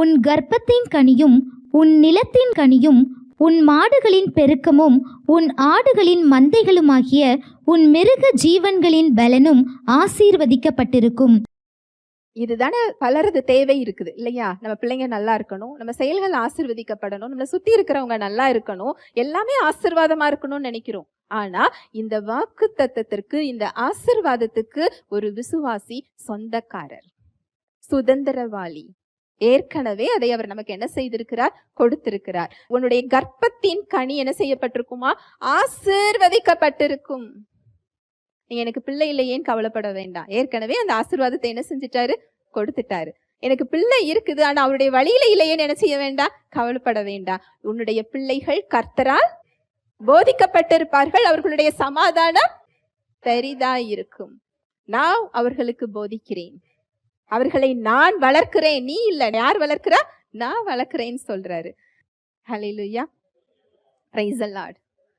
உன் கர்ப்பத்தின் கனியும் உன் நிலத்தின் கனியும் உன் மாடுகளின் பெருக்கமும் உன் ஆடுகளின் மந்தைகளுமாகிய உன் மிருக ஜீவன்களின் பலனும் ஆசீர்வதிக்கப்பட்டிருக்கும். இதுதானே பலரது தேவை இருக்குது இல்லையா? நம்ம பிள்ளைங்க நல்லா இருக்கணும் நம்ம செயல்கள் ஆசிர்வதிக்கப்படணும் நம்மளை சுத்தி இருக்கிறவங்க நல்லா இருக்கணும் எல்லாமே ஆசிர்வாதமா இருக்கணும்னு நினைக்கிறோம். ஆனா இந்த வாக்கு தத்துவத்திற்கு இந்த ஆசிர்வாதத்துக்கு ஒரு விசுவாசி சொந்தக்காரர் சுதந்திரவாளி. ஏற்கனவே அதை அவர் நமக்கு என்ன செய்திருக்கிறார்? கொடுத்திருக்கிறார். உன்னுடைய கர்ப்பத்தின் கனி என்ன செய்யப்பட்டிருக்குமா? ஆசிர்வதிக்கப்பட்டிருக்கும். நீங்க எனக்கு பிள்ளை இல்லையேன்னு கவலைப்பட வேண்டாம்? ஏற்கனவே அந்த ஆசீர்வாதத்தை என்ன செஞ்சுட்டாரு? கொடுத்துட்டாரு. எனக்கு பிள்ளை இருக்குது ஆனா அவருடைய வழியில இல்லையேன்னு என்ன செய்ய வேண்டாம்? கவலைப்பட வேண்டாம். உன்னுடைய பிள்ளைகள் கர்த்தரால் போதிக்கப்பட்டிருப்பார்கள். அவர்களுடைய சமாதானம் பெரிதா இருக்கும் நான் அவர்களுக்கு போதிக்கிறேன். அவர்களை நான் வளர்க்கிறேன். நீ இல்லை. யார் வளர்க்கிறா? நான் வளர்க்கிறேன்னு சொல்றாரு. ஹலிலுயா praise the